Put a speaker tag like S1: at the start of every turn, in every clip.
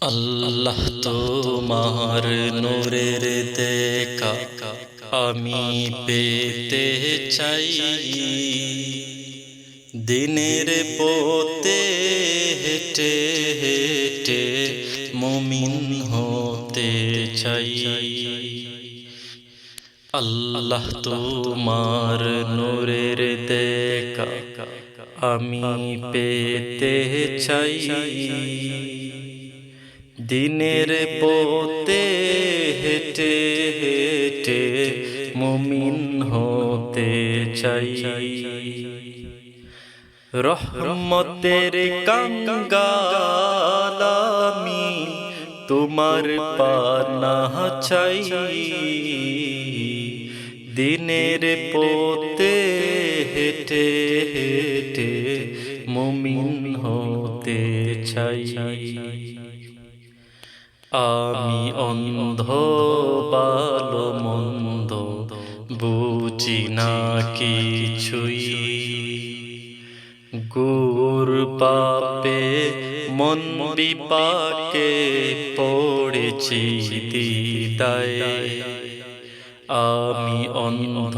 S1: আল্লাহ তোমার নূরের দেখা আমি পেতে চাই। দিনের পথে হেঁটে হেঁটে মুমিন হতে চাই। আল্লাহ তোমার নূরের দেখা আমি পেতে চাই। দিনের পথে হেঁটে হেঁটে মুমিন হতে চাই। রহমতের কাঙ্গালামি তোমার পানা চাই। দিনের পথে হেঁটে হেঁটে মুমিন হতে চাই। আমি অন্ধ, বালো, মন্দ, বুঝি না কিছুই। গুর পাপে মন বিপাকে পড়েছি দিদায়। আমি অন্ধ,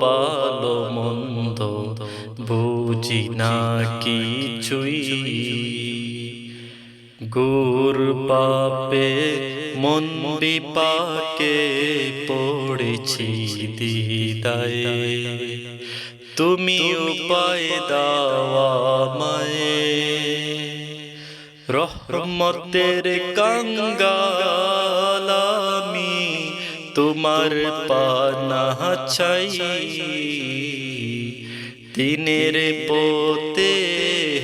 S1: বালো, মন্দ, বুঝি না কিছুই। গুর পাপে মন বিপাকে পড়েছি দিদায়। তুমি উপায় দাওয়া মায়ে রহমতের কাঙ্গালামি তোমার পানা চাই। দিনের পোতে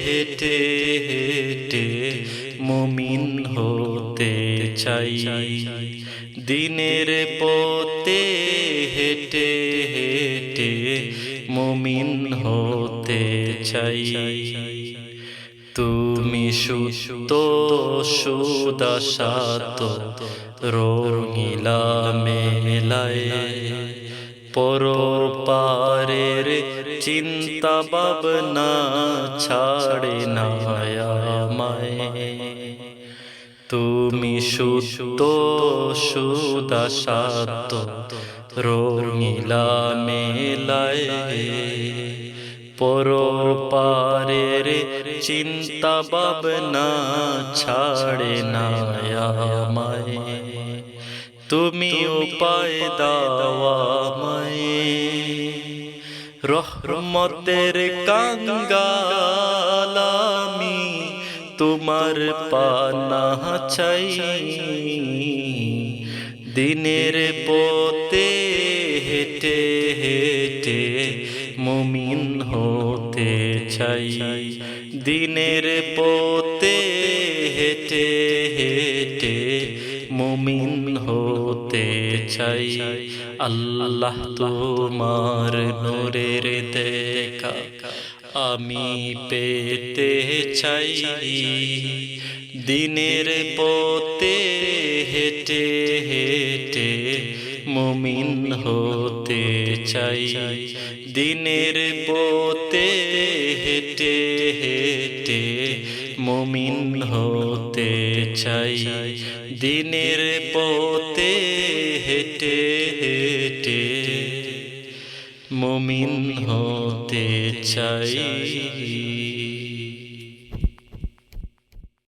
S1: হেঁটে হেঁটে মুমিন হতে চাই। দিনের পোতে হেঁটে হেঁটে মুমিন হতে চাই। তুমি সুত সুদাসাত, রঙিলা মেলায় পর পারের চিন্তা ভাবনা ছাড়ে না তুমি সুত সুদাসাত রঙিলা, মেলায়। পর পারের চিন্তা ভাবনা ছাড়ে না তুমি উপায় দাওয়া রহমতের কাঙ্গালামি তোমার পানা চাই। দিনের পথে হেঁটে হেঁটে মুমিন হতে চাই। দিনের পথে হেঁটে হেঁটে চাই, আল্লাহ তোমার নূরের দেখা আমি পেতে চাই। দিনের পথে হেঁটে হেঁটে মুমিন হতে চাই। দিনের পথে হেঁটে হেঁটে মুমিন হতে চাই। দিনের পথে হেঁটে হেটে মুমিন হতে চাই।